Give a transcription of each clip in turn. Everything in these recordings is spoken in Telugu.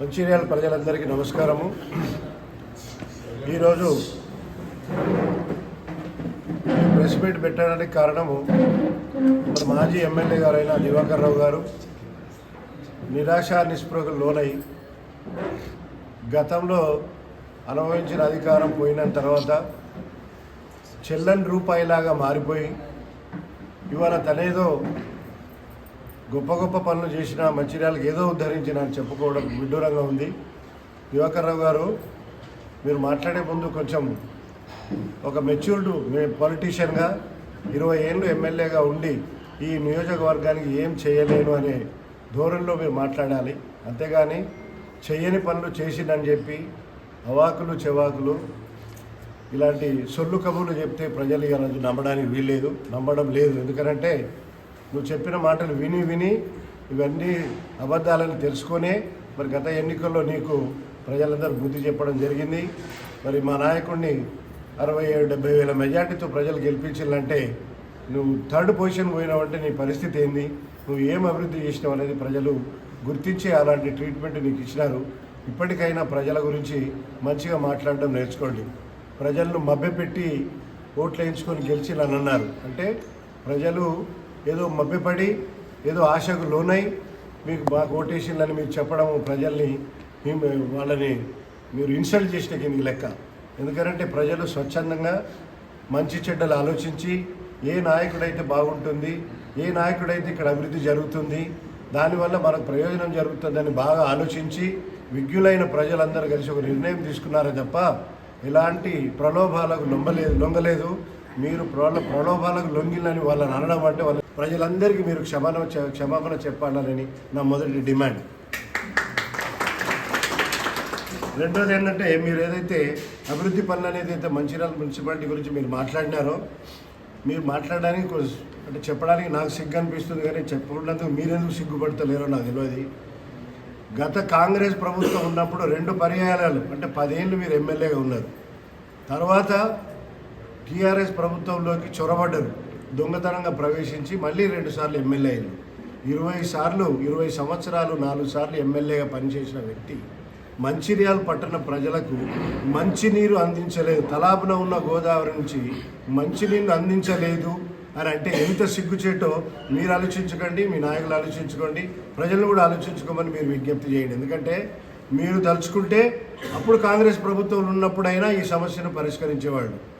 మంచిర్యాల ప్రజలందరికీ నమస్కారము. ఈరోజు ప్రెస్ మీట్ పెట్టడానికి కారణము మన మాజీ ఎమ్మెల్యే గారైన దివాకర్ రావు గారు. నిరాశ నిస్పృహకు లోనై గతంలో అనుభవించిన అధికారం పోయిన తర్వాత చెల్లని రూపాయిలాగా మారిపోయి ఇవాళ తనేదో గొప్ప గొప్ప పనులు చేసిన మంచిర్యాలకు ఏదో ఉద్ధరించిన అని చెప్పుకోవడం విడ్డూరంగా ఉంది. దివాకర్రావు గారు మీరు మాట్లాడే ముందు కొంచెం ఒక మెచ్యూర్డ్ పొలిటీషియన్గా ఇరవై ఏళ్ళు ఎమ్మెల్యేగా ఉండి ఈ నియోజకవర్గానికి ఏం చేయలేను అనే ధోరణిలో మీరు మాట్లాడాలి. అంతేగాని చెయ్యని పనులు చేసిందని చెప్పి అవాకులు చెవాకులు ఇలాంటి సొల్లు కబుర్లు చెప్తే ప్రజలు ఇక నమ్మడానికి వీల్లేదు. నమ్మడం లేదు. ఎందుకంటే నువ్వు చెప్పిన మాటలు విని విని ఇవన్నీ అబద్ధాలను తెలుసుకొని మరి గత ఎన్నికల్లో నీకు ప్రజలందరూ బుద్ధి చెప్పడం జరిగింది. మరి మా నాయకుడిని అరవై ఏడు డెబ్బై వేల మెజార్టీతో ప్రజలు గెలిపించాలంటే నువ్వు థర్డ్ పొజిషన్ పోయినావంటే నీ పరిస్థితి ఏంది? నువ్వు ఏం అభివృద్ధి చేసినావు అనేది ప్రజలు గుర్తించి అలాంటి ట్రీట్మెంట్ నీకు ఇచ్చినారు. ఇప్పటికైనా ప్రజల గురించి మంచిగా మాట్లాడడం నేర్చుకోండి. ప్రజలను మభ్యపెట్టి ఓట్లు వేయించుకొని గెలిచి అన్నారు. అంటే ప్రజలు ఏదో మభ్యపడి ఏదో ఆశకు లోనై మీకు బాగా ఓటేషన్లని మీరు చెప్పడం ప్రజల్ని మేము వాళ్ళని మీరు ఇన్సల్ట్ చేసిన కింది లెక్క. ఎందుకంటే ప్రజలు స్వచ్ఛందంగా మంచి చెడ్డలు ఆలోచించి ఏ నాయకుడైతే బాగుంటుంది ఏ నాయకుడైతే ఇక్కడ అభివృద్ధి జరుగుతుంది దానివల్ల మనకు ప్రయోజనం జరుగుతుందని బాగా ఆలోచించి విజ్ఞులైన ప్రజలందరూ కలిసి ఒక నిర్ణయం తీసుకున్నారే తప్ప ఎలాంటి ప్రలోభాలకు లొంగలేదు లొంగలేదు. మీరు ప్రలో ప్రలోభాలకు లొంగిలని వాళ్ళని అనడం అంటే వాళ్ళ ప్రజలందరికీ మీరు క్షమాపణ క్షమాపణ చెప్పాలని నా మొదటి డిమాండ్. రెండోది ఏంటంటే మీరు ఏదైతే అభివృద్ధి పనులు అనేది అయితే మంచిర్యాల మున్సిపాలిటీ గురించి మీరు మాట్లాడినారో మీరు మాట్లాడడానికి అంటే చెప్పడానికి నాకు సిగ్గు అనిపిస్తుంది కానీ చెప్పడానికి మీరెందుకు సిగ్గుపడతలేరో నాకు తెలియదు. గత కాంగ్రెస్ ప్రభుత్వం ఉన్నప్పుడు రెండు పర్యాయాలు అంటే పదేళ్ళు మీరు ఎమ్మెల్యేగా ఉన్నారు. తర్వాత టీఆర్ఎస్ ప్రభుత్వంలోకి చొరబడ్డరు. దొంగతనంగా ప్రవేశించి మళ్ళీ రెండుసార్లు ఎమ్మెల్యే అయింది. ఇరవై సార్లు ఇరవై సంవత్సరాలు నాలుగు సార్లు ఎమ్మెల్యేగా పనిచేసిన వ్యక్తి మంచిర్యాల పట్టణ ప్రజలకు మంచినీరు అందించలేదు. తలాపున ఉన్న గోదావరి నుంచి మంచినీరు అందించలేదు అని అంటే ఎంత సిగ్గుచేటో మీరు ఆలోచించకండి మీ నాయకులు ఆలోచించుకోండి ప్రజలను కూడా ఆలోచించుకోమని మీరు విజ్ఞప్తి చేయండి. ఎందుకంటే మీరు తలుచుకుంటే అప్పుడు కాంగ్రెస్ ప్రభుత్వంలో ఉన్నప్పుడైనా ఈ సమస్యను పరిష్కరించేవాళ్ళు.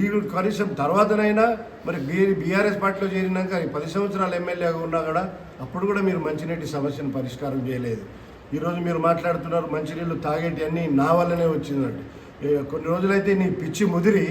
ఈ కనీసం తర్వాతనైనా మరి బీ బీఆర్ఎస్ పార్టీలో చేరినాక ఈ పది సంవత్సరాలు ఎమ్మెల్యేగా ఉన్నా కూడా అప్పుడు కూడా మీరు మంచినీటి సమస్యను పరిష్కారం చేయలేదు. ఈరోజు మీరు మాట్లాడుతున్నారు మంచినీళ్ళు తాగేటి అన్నీ నా వల్లనే వచ్చిందండి కొన్ని రోజులైతే నీ పిచ్చి ముదిరి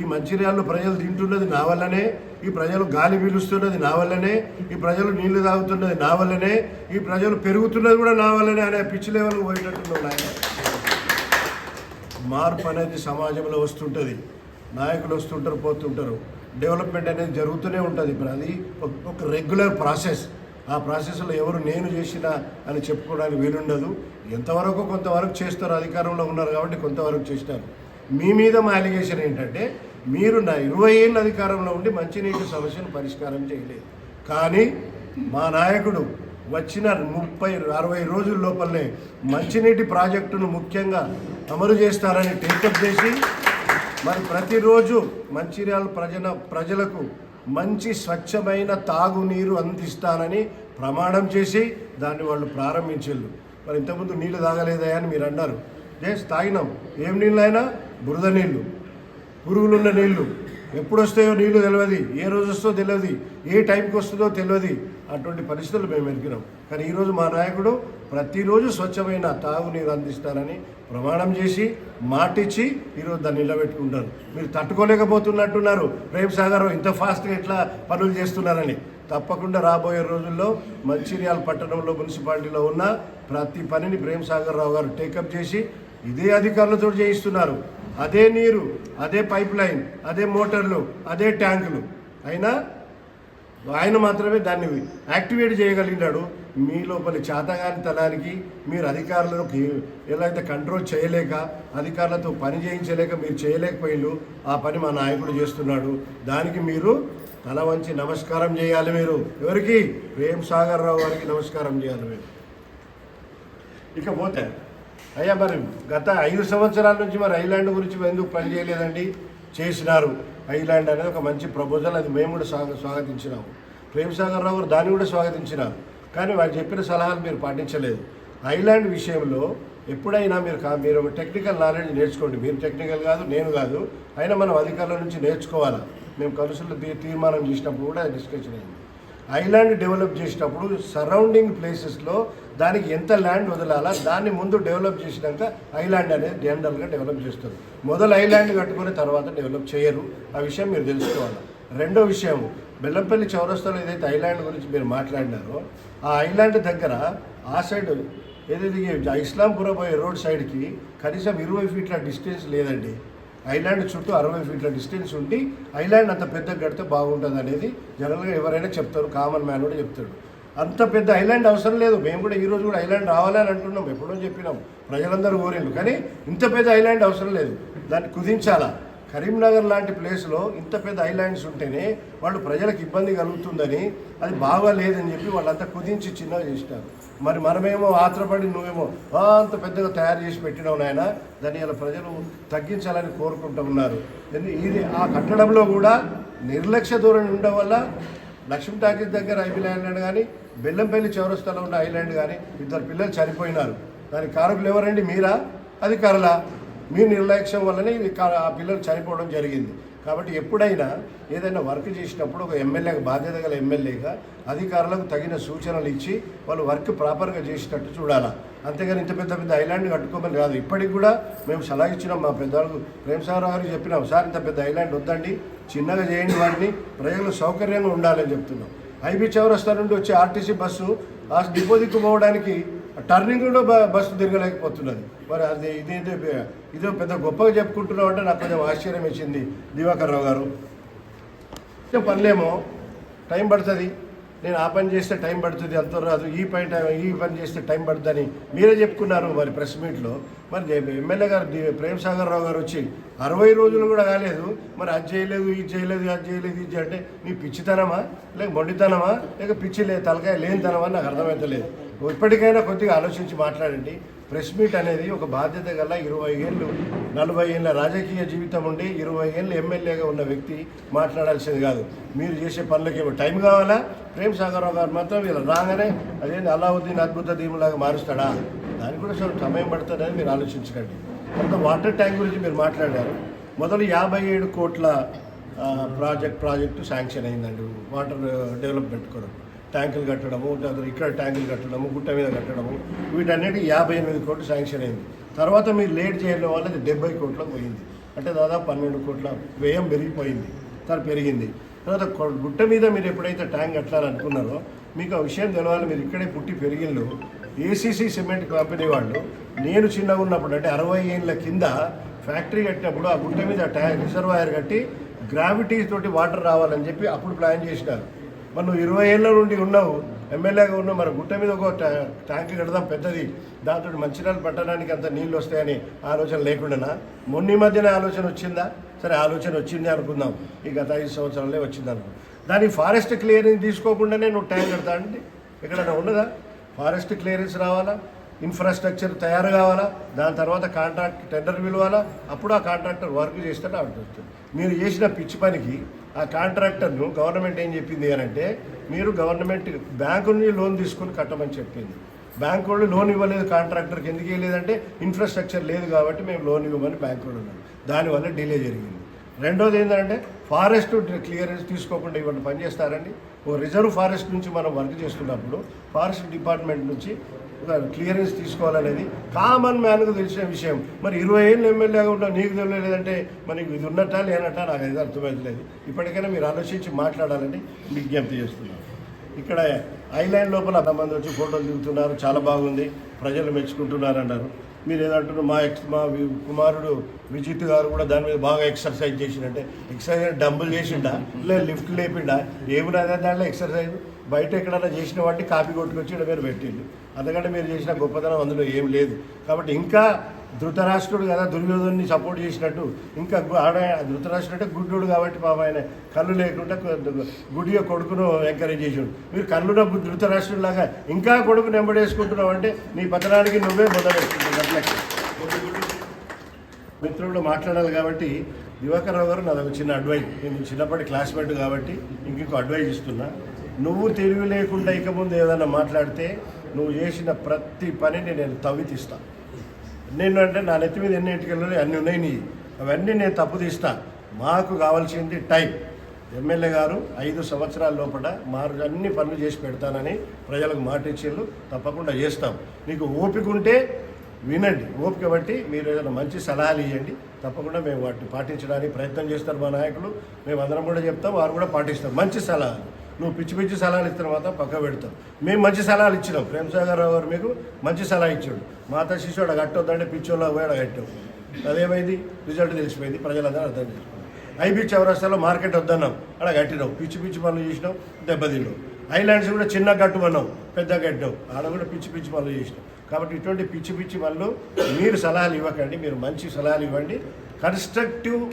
ఈ మంచిర్యాలలో ప్రజలు తింటున్నది నా వల్లనే ఈ ప్రజలు గాలి పీలుస్తున్నది నా వల్లనే ఈ ప్రజలు నీళ్ళు తాగుతున్నది నా వల్లనే ఈ ప్రజలు పెరుగుతున్నది కూడా నా వల్లనే అనే పిచ్చి లెవెల్కి పోయినట్టున్నాయి ఆయన మార్పు అనేది సమాజంలో వస్తుంటుంది. నాయకులు వస్తుంటారు పోతుంటారు. డెవలప్మెంట్ అనేది జరుగుతూనే ఉంటుంది ఇప్పుడు అది ఒక- రెగ్యులర్ ప్రాసెస్ ఆ ప్రాసెస్లో ఎవరు నేను చేసిన అని చెప్పుకోవడానికి వీలుండదు. ఎంతవరకు కొంతవరకు చేస్తారు అధికారంలో ఉన్నారు కాబట్టి కొంతవరకు చేస్తారు. మీ మీద మా అలిగేషన్ ఏంటంటే మీరు నా ఇరవై ఏళ్ళ అధికారంలో ఉండి మంచినీటి సమస్యను పరిష్కారం చేయలేదు. కానీ మా నాయకుడు వచ్చిన ముప్పై అరవై రోజుల లోపలనే మంచినీటి ప్రాజెక్టును ముఖ్యంగా అమలు చేస్తారని టేకప్ చేసి మరి ప్రతిరోజు మంచిర్యాల ప్రజల ప్రజలకు మంచి స్వచ్ఛమైన తాగునీరు అందిస్తానని ప్రమాణం చేసి దాన్ని వాళ్ళు ప్రారంభించారు మరి ఇంతకుముందు నీళ్ళు తాగలేదా అని మీరు అన్నారు. జస్ట్ తాగినాం ఏం నీళ్ళు అయినా బురద నీళ్ళు. పురుగులున్న నీళ్ళు ఎప్పుడు వస్తాయో నీళ్ళు తెలియదు ఏ రోజు వస్తుందో తెలియదు ఏ టైంకి వస్తుందో తెలియదు అటువంటి పరిస్థితులు మేము ఎదిగినాం. కానీ ఈరోజు మా నాయకుడు ప్రతిరోజు స్వచ్ఛమైన తాగునీరు అందిస్తానని ప్రమాణం చేసి మాటిచ్చి ఈరోజు దాన్ని నిలబెట్టుకుంటారు. మీరు తట్టుకోలేకపోతున్నట్టున్నారు. ప్రేమ్ సాగర్ ఇంత ఫాస్ట్గా ఎట్లా పనులు చేస్తున్నారని. తప్పకుండా రాబోయే రోజుల్లో మంచిర్యాల పట్టణంలో మున్సిపాలిటీలో ఉన్న ప్రతి పనిని ప్రేమ్ సాగర్ రావు గారు టేకప్ చేసి ఇదే అధికారులతో చేయిస్తున్నారు. అదే నీరు అదే పైప్ లైన్ అదే మోటార్లు అదే ట్యాంకులు. అయినా ఆయన మాత్రమే దాన్ని యాక్టివేట్ చేయగలిగినాడు. మీ లోపలి చేతగాని తలానికి మీరు అధికారులకు ఎలా అయితే కంట్రోల్ చేయలేక అధికారులతో పని చేయించలేక మీరు చేయలేకపోయిండు ఆ పని మా నాయకుడు చేస్తున్నాడు. దానికి మీరు తల వంచి నమస్కారం చేయాలి మీరు. ఎవరికి? ప్రేమ్ సాగర్ రావు గారికి నమస్కారం చేయాలి మీరు. ఇకపోతే అయ్యా మరి గత ఐదు సంవత్సరాల నుంచి మరి ఐలాండ్ గురించి ఎందుకు పని చేయలేదండి? చేసినారు. ఐలాండ్ అనేది ఒక మంచి ప్రపోజల్ అది మేము కూడా స్వాగ స్వాగతించినాము ప్రేమ్ సాగర్ రావు గారు దాన్ని కూడా స్వాగతించినారు. కానీ వాళ్ళు చెప్పిన సలహాలు మీరు పాటించలేదు. ఐలాండ్ విషయంలో ఎప్పుడైనా మీరు మీరు ఒక టెక్నికల్ నాలెడ్జ్ నేర్చుకోండి. మీరు టెక్నికల్ కాదు నేను కాదు. అయినా మనం అధికారుల నుంచి నేర్చుకోవాలా? మేము కలుసులు తీ- తీర్మానం చేసినప్పుడు కూడా డిస్కషన్ అయింది. ఐలాండ్ డెవలప్ చేసినప్పుడు సరౌండింగ్ ప్లేసెస్లో దానికి ఎంత ల్యాండ్ వదలాలా దాన్ని ముందు డెవలప్ చేసినాక ఐలాండ్ అనేది జనరల్గా డెవలప్ చేస్తారు మొదలు ఐలాండ్ కట్టుకుని తర్వాత డెవలప్ చేయరు. ఆ విషయం మీరు తెలుసుకోవాలి. రెండో విషయం బెల్లంపల్లి చౌరస్తాలో ఏదైతే ఐలాండ్ గురించి మీరు మాట్లాడినారో ఆ ఐలాండ్ దగ్గర ఆ సైడ్ ఏదైతే ఇస్లాంపుర పోయే రోడ్ సైడ్కి కనీసం ఇరవై ఫీట్ల డిస్టెన్స్ లేదండి. ఐలాండ్ చుట్టూ అరవై ఫీట్ల డిస్టెన్స్ ఉండి ఐలాండ్ అంత పెద్ద కడితే బాగుంటుంది అనేది జనరల్గా ఎవరైనా చెప్తారు. కామన్ మ్యాన్ కూడా చెప్తాడు. అంత పెద్ద ఐలాండ్ అవసరం లేదు. మేము కూడా ఈరోజు కూడా ఐలాండ్ రావాలని అంటున్నాం. ఎప్పుడో చెప్పినాం. ప్రజలందరూ కోరిండు కానీ ఇంత పెద్ద ఐలాండ్ అవసరం లేదు. దాన్ని కుదించాలా? కరీంనగర్ లాంటి ప్లేస్లో ఇంత పెద్ద ఐలాండ్స్ ఉంటేనే వాళ్ళు ప్రజలకు ఇబ్బంది కలుగుతుందని అది బాగాలేదని చెప్పి వాళ్ళంతా కుదించి చిన్నగా చేసినారు. మరి మనమేమో ఆత్రపడి నువ్వేమో అంత పెద్దగా తయారు చేసి పెట్టినావు నాయన. దాన్ని ఇలా ప్రజలు తగ్గించాలని కోరుకుంటూ ఉన్నారు. ఇది ఆ కట్టడంలో కూడా నిర్లక్ష్య ధోరణి ఉండడం వల్ల లక్ష్మీ టాకీస్ దగ్గర ఐబిల్ ల్యాండ్ కానీ బెల్లంపల్లి చౌరస్తాలో ఉన్న ఐలాండ్ కానీ ఇద్దరు పిల్లలు చనిపోయినారు. దానికి కారకులు ఎవరండి? మీరా? అధికారులా? మీ నిర్లక్ష్యం వల్లనే కా- ఆ పిల్లలు చనిపోవడం జరిగింది. కాబట్టి ఎప్పుడైనా ఏదైనా వర్క్ చేసినప్పుడు ఒక ఎమ్మెల్యేకి బాధ్యత గల ఎమ్మెల్యేగా అధికారులకు తగిన సూచనలు ఇచ్చి వాళ్ళు వర్క్ ప్రాపర్గా చేసినట్టు చూడాలా? అంతేగాని ఇంత పెద్ద పెద్ద ఐలాండ్ కట్టుకోమని కాదు. ఇప్పటికి కూడా మేము సలహా ఇచ్చినాం మా పెద్దవాళ్ళకు. ప్రేమసాగర్ గారికి చెప్పినాం సార్ ఇంత పెద్ద ఐలాండ్ వద్దండి చిన్నగా చేయండి వాటిని ప్రజలు సౌకర్యంగా ఉండాలని చెప్తున్నాం. ఐబీ చౌరస్తా నుండి వచ్చే ఆర్టీసీ బస్సు ఆ డిపో దిక్కు పోవడానికి టర్నింగ్ కూడా బస్సు తిరగలేకపోతున్నది. మరి అది ఇదేంటి ఇదో పెద్ద గొప్పగా చెప్పుకుంటున్నాం అంటే నాకు కొంచెం ఆశ్చర్యం ఇచ్చింది దివాకర్ రావు గారు. ఇచ్చే పనులేమో? టైం పడుతుంది. నేను ఆ పని చేస్తే టైం పడుతుంది అంత రాదు ఈ పని టైం ఈ పని చేస్తే టైం పడుతుందని మీరే చెప్పుకున్నారు మరి ప్రెస్ మీట్లో. మరి ఎమ్మెల్యే గారు ప్రేమ్ సాగర్ రావు గారు వచ్చి అరవై రోజులు కూడా కాలేదు మరి అది చేయలేదు ఇది చేయలేదు అది చేయలేదు ఇది అంటే నీ పిచ్చితనమా? లేక మొండితనమా? లేక పిచ్చి లే తలకాయ లేనితనమా? నాకు అర్థమవుతలేదు ఇప్పటికైనా కొద్దిగా ఆలోచించి మాట్లాడండి. ప్రెస్ మీట్ అనేది ఒక బాధ్యత గల ఇరవై ఏళ్ళు నలభై ఏళ్ళ రాజకీయ జీవితం ఉండి ఇరవై ఏళ్ళు ఎమ్మెల్యేగా ఉన్న వ్యక్తి మాట్లాడాల్సింది కాదు. మీరు చేసే పనులకి టైం కావాలా? ప్రేమ్ సాగర్రావు గారు మాత్రం ఇలా రాగానే అదేంటి అలావుద్దీన్ అద్భుత దీములాగా మారుస్తాడా? దానికి కూడా అసలు సమయం పడుతుందని మీరు ఆలోచించకండి. కొంత వాటర్ ట్యాంక్ గురించి మీరు మాట్లాడారు. మొదలు యాభై ఏడు కోట్ల ప్రాజెక్ట్ ప్రాజెక్టు శాంక్షన్ అయిందండి. వాటర్ డెవలప్మెంట్ కొరకు. ట్యాంకులు కట్టడము ఇక్కడ ట్యాంకులు కట్టడము గుట్ట మీద కట్టడము వీటన్నిటి యాభై ఎనిమిది కోట్లు శాంక్షన్ అయింది. తర్వాత మీరు లేట్ చేయడం వల్ల అది డెబ్బై కోట్లకు పోయింది. అంటే దాదాపు పన్నెండు కోట్ల వ్యయం పెరిగిపోయింది తర్వాత పెరిగింది. తర్వాత గుట్ట మీద మీరు ఎప్పుడైతే ట్యాంక్ కట్టాలనుకున్నారో మీకు ఆ విషయం తెలవాలి మీరు ఇక్కడే పుట్టి పెరిగిళ్ళు. ఏసీసీ సిమెంట్ కంపెనీ వాళ్ళు నేను చిన్నగా ఉన్నప్పుడు అంటే అరవై ఏళ్ళ కింద ఫ్యాక్టరీ కట్టినప్పుడు ఆ గుట్ట మీద ట్యాంక్ రిజర్వాయర్ కట్టి గ్రావిటీ తోటి వాటర్ రావాలని చెప్పి అప్పుడు ప్లాన్ చేసినారు. మరి నువ్వు ఇరవై ఏళ్ళ నుండి ఉన్నావు ఎమ్మెల్యేగా ఉన్నావు మరి గుట్ట మీద ఒక ట్యాంక్ కడదాం పెద్దది. దాంతో మంచినీళ్ళు పట్టడానికి అంత నీళ్ళు వస్తాయని ఆలోచన లేకుండానా? మొన్న ఈ మధ్యన ఆలోచన వచ్చిందా? సరే ఆలోచన వచ్చింది అనుకుందాం. ఈ గత ఐదు సంవత్సరాలే వచ్చింది అనుకో. దాని ఫారెస్ట్ క్లియరెన్స్ తీసుకోకుండానే నువ్వు ట్యాంక్ కడతా అంటే ఎక్కడైనా ఉన్నదా? ఫారెస్ట్ క్లియరెన్స్ రావాలా? ఇన్ఫ్రాస్ట్రక్చర్ తయారు కావాలా? దాని తర్వాత కాంట్రాక్ట్ టెండర్ పిలవాలా? అప్పుడు ఆ కాంట్రాక్టర్ వర్క్ చేస్తే ఆర్డర్ మీరు చేసిన పిచ్చి పనికి ఆ కాంట్రాక్టర్ను గవర్నమెంట్ ఏం చెప్పింది అంటే మీరు గవర్నమెంట్ బ్యాంకు నుండి లోన్ తీసుకొని కట్టమని చెప్పింది. బ్యాంక్ వాళ్ళు లోన్ ఇవ్వలేదు కాంట్రాక్టర్కి ఎందుకు ఇవ్వలేదంటే ఇన్ఫ్రాస్ట్రక్చర్ లేదు కాబట్టి మేము లోన్ ఇవ్వమని బ్యాంక్ వాళ్ళు దానివల్ల డిలే జరిగింది. రెండోది ఏంటంటే ఫారెస్ట్ క్లియరెన్స్ తీసుకోకుండా ఇవన్నీ పనిచేస్తారండి ఓ రిజర్వ్ ఫారెస్ట్ నుంచి మనం వర్క్ చేస్తున్నప్పుడు ఫారెస్ట్ డిపార్ట్మెంట్ నుంచి క్లియరెన్స్ తీసుకోవాలనేది కామన్ మ్యాన్కు తెలిసిన విషయం. మరి ఇరవై ఏళ్ళు ఎమ్మెల్యేగా ఉంటావు నీకు తెలియలేదంటే మనకి ఇది ఉన్నట్టా లేనట్టా నాకు అది అర్థమవుతలేదు ఇప్పటికైనా మీరు ఆలోచించి మాట్లాడాలని విజ్ఞప్తి చేస్తున్నాను. ఇక్కడ ఐలాండ్ లోపల మంది వచ్చి ఫోటోలు దిగుతున్నారు చాలా బాగుంది ప్రజలు మెచ్చుకుంటున్నారు అన్నారు మీరు ఏదంటున్నారు మా ఎక్స్ మా కుమారుడు విజిత్ గారు కూడా దాని మీద బాగా ఎక్సర్సైజ్ చేసిండంటే ఎక్సర్సైజ్ డంబుల్ చేసిండా లేదు లిఫ్ట్ లేపిండా ఏమున్నదా దాంట్లో ఎక్సర్సైజ్ బయట ఎక్కడైనా చేసిన వాటిని కాపీ కొట్టుకొచ్చి ఇక్కడ మీరు పెట్టిండు. అందుకంటే మీరు చేసిన గొప్పతనం అందులో ఏం లేదు. కాబట్టి ఇంకా ధృతరాష్ట్రుడు కదా దుర్యోధన్ని సపోర్ట్ చేసినట్టు. ఇంకా ఆడ ధృతరాష్ట్రుడు అంటే గుడ్డుడు కాబట్టి పాప ఆయన కళ్ళు లేకుండా కొ- కొడుకును ఎంకరేజ్ చేసాడు. మీరు కళ్ళున ధృతరాష్ట్రుడు లాగా ఇంకా కొడుకు నెంబడేసుకుంటున్నావు అంటే నీ పతనానికి నువ్వే మొదలెట్టుకుంటున్నావు. మిత్రుడు మాట్లాడాలి కాబట్టి దివాకర్ రావు గారు నాది చిన్న అడ్వైజ్ నేను చిన్నప్పటి క్లాస్మేట్ కాబట్టి ఇంకొక అడ్వైజ్ ఇస్తున్నా. నువ్వు తెలివి లేకుండా ఇక ముందు ఏదైనా మాట్లాడితే నువ్వు చేసిన ప్రతి పనిని నేను తవ్వితీస్తా. నేను అంటే నా నెత్తి మీద ఎన్ని ఇంటికెళ్ళి అన్ని ఉన్నాయి నీ అవన్నీ నేను తప్పు తీస్తా. మాకు కావాల్సింది టైం. ఎమ్మెల్యే గారు ఐదు సంవత్సరాల లోపల మారు అన్ని పనులు చేసి పెడతానని ప్రజలకు మాట ఇచ్చేళ్ళు తప్పకుండా చేస్తాం. నీకు ఓపిక ఉంటే వినండి. ఓపిక బట్టి మీరు ఏదైనా మంచి సలహాలు ఇవ్వండి తప్పకుండా మేము వాటిని పాటించడానికి ప్రయత్నం చేస్తారు మా నాయకులు. మేము అందరం కూడా చెప్తాం వారు కూడా పాటిస్తాం మంచి సలహాలు. నువ్వు పిచ్చి పిచ్చి సలహాలు ఇచ్చిన తర్వాత పక్క పెడతాం మేము మంచి సలహాలు ఇచ్చినాం. ప్రేమసాగర్ రావు గారు మీకు మంచి సలహా ఇచ్చాడు. మాత శిశుడు కట్టొద్దంటే పిచ్చోళ్ళ పోయాడు కట్టావు. అదేమైంది? రిజల్ట్ తెలిసిపోయింది. ప్రజలందరూ అర్థం చేసుకున్నారు. ఐబీ చౌరస్తాలో మార్కెట్ వద్దన్నాం. అక్కడ కట్టినాం. పిచ్చి పిచ్చి పనులు చేసినాం. దెబ్బతిన్నాం. ఐలాండ్స్ కూడా చిన్న కట్టుమన్నాం పెద్ద కట్టినాం ఆడ కూడా పిచ్చి పిచ్చి పనులు చేసినాం. కాబట్టి ఇటువంటి పిచ్చి పిచ్చి పనులు మీరు సలహాలు ఇవ్వకండి. మీరు మంచి సలహాలు ఇవ్వండి. కన్స్ట్రక్టివ్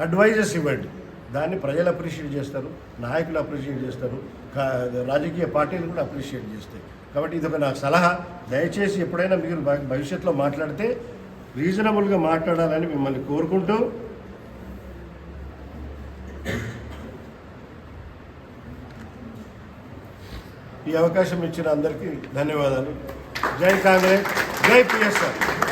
అడ్వైజెస్ ఇవ్వండి. దాన్ని ప్రజలు అప్రిషియేట్ చేస్తారు నాయకులు అప్రిషియేట్ చేస్తారు కా- రాజకీయ పార్టీలు కూడా అప్రిషియేట్ చేస్తాయి. కాబట్టి ఇది ఒక నా సలహా. దయచేసి ఎప్పుడైనా మీరు భవిష్యత్తులో మాట్లాడితే రీజనబుల్గా మాట్లాడాలని మిమ్మల్ని కోరుకుంటూ ఈ అవకాశం ఇచ్చిన అందరికీ ధన్యవాదాలు. జై కాంగ్రెస్ జై పిఎస్ఆర్.